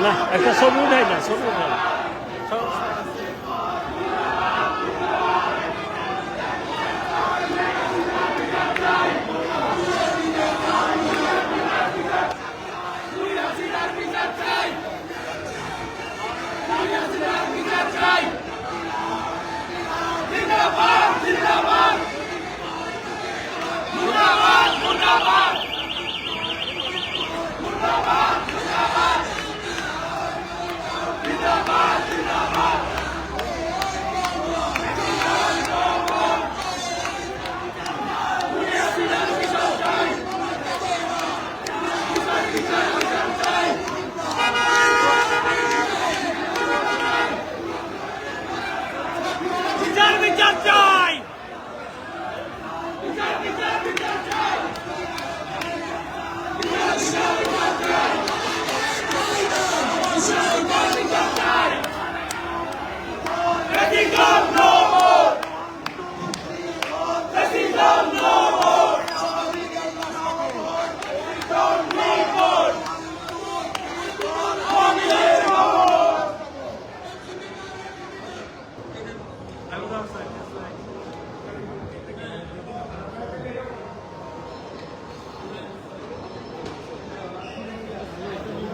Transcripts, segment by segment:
না একটা ছবি উঠাই না ছবি উঠাই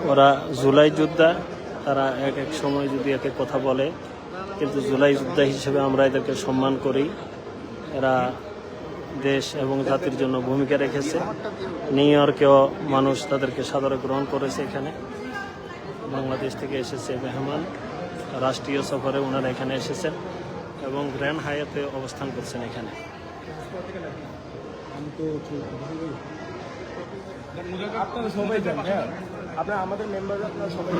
ওরা জুলাই যোদ্ধা তারা এক এক সময় যদি এক কথা বলে কিন্তু জুলাই যোদ্ধা হিসেবে আমরা এদেরকে সম্মান করি। এরা দেশ এবং জাতির জন্য ভূমিকা রেখেছে। নিউ ইয়র্কেও মানুষ তাদেরকে সাদরে গ্রহণ করেছে এখানে। বাংলাদেশ থেকে এসেছে মেহমান। রাষ্ট্রীয় সফরে ওনারা এখানে এসেছেন এবং গ্র্যান্ড হায়াতে অবস্থান করছেন এখানে। সবাই হ্যাঁ? আমাদের মেম্বার সবাই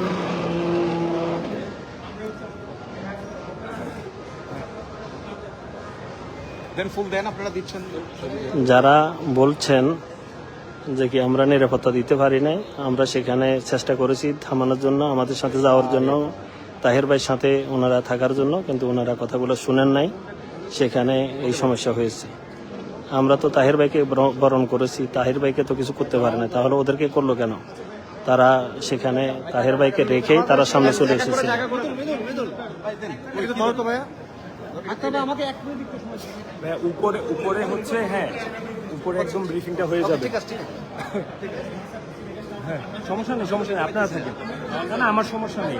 দেন ফুল দেন আপনারা দিচ্ছেন। যারা বলছেন যে কি আমরা নিরাপত্তা দিতে পারি নাই আমরা সেখানে চেষ্টা করেছি থামানোর জন্য আমাদের সাথে যাওয়ার জন্য তাহের ভাইয়ের সাথে ওনারা থাকার জন্য কিন্তু ওনারা কথাগুলো শুনেন নাই সেখানে এই সমস্যা হয়েছে। আমরা তো তাহের ভাইকে বর- বরণ করেছি তাহের ভাইকে তো কিছু করতে পারে না তাহলে ওদেরকে করল কেন? তারা সেখানে তাহের ভাইকে রেখেই তারা সামনে চলে এসেছে। উপরে উপরে হচ্ছে হ্যাঁ উপরে একদম ব্রিফিংটা হয়ে যাবে। হ্যাঁ সমস্যা নেই সমস্যা নেই আপনারা থাকেন। না না আমার সমস্যা নেই।